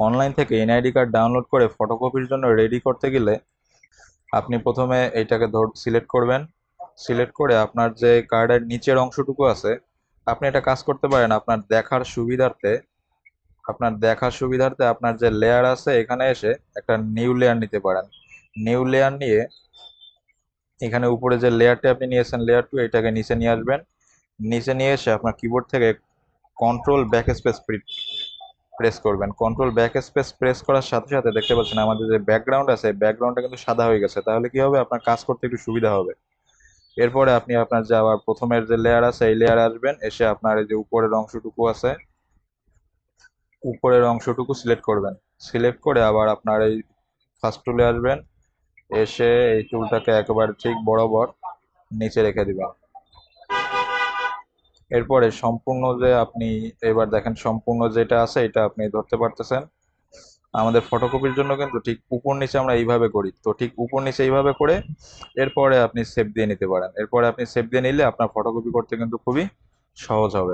Online থেকে NID card download করে ফটোকপির জন্য রেডি করতে গেলে আপনি প্রথমে এইটাকে ধর সিলেক্ট করবেন। সিলেক্ট করে আপনার যে কার্ডের নিচের অংশটুকু আছে, আপনি এটা কাজ করতে পারেন আপনার দেখার সুবিধার্থে। আপনার দেখার সুবিধার্থে আপনার যে লেয়ার আছে, এখানে এসে একটা নিউ লেয়ার নিতে পারেন। নিউ লেয়ার নিয়ে এখানে উপরে যে লেয়ারটা আপনি নিয়েছেন লেয়ার টু এটাকে নিচে নিয়ে আসবেন। নিচে নিয়ে এসে আপনার কিবোর্ড থেকে কন্ট্রোল ব্যাক স্পেস প্রেস করবেন। কন্ট্রোল ব্যাক স্পেস প্রেস করার সাথে সাথে দেখতে পাচ্ছেন আমাদের যে ব্যাকগ্রাউন্ড আছে ব্যাকগ্রাউন্ডটা কিন্তু সাদা হয়ে গেছে। তাহলে কি হবে? আপনার কাজ করতে একটু সুবিধা হবে। এরপরে আপনি আপনার যে আবার প্রথমের যে লেয়ার আছে, এই লেয়ার আসবেন। এসে আপনার এই যে উপরের অংশটুকু আছে, উপরের অংশটুকু সিলেক্ট করবেন। সিলেক্ট করে আবার আপনার এই ফার্স্ট টুলে আসবেন। এসে এই টুলটাকে একেবারে ঠিক বরাবর নিচে রেখে দিবেন। এরপরে সম্পূর্ণ যে আপনি এবার দেখেন, সম্পূর্ণ যেটা আছে এটা আপনি ধরতে পারতেছেন। আমাদের ফটোকপির জন্য কিন্তু ঠিক উপর নিচে আমরা এইভাবে করি। তো ঠিক উপর নিচে এইভাবে করে এরপরে আপনি সেভ দিয়ে নিতে পারেন। এরপরে আপনি সেভ দিয়ে নিলে আপনার ফটোকপি করতে কিন্তু খুবই সহজ হবে।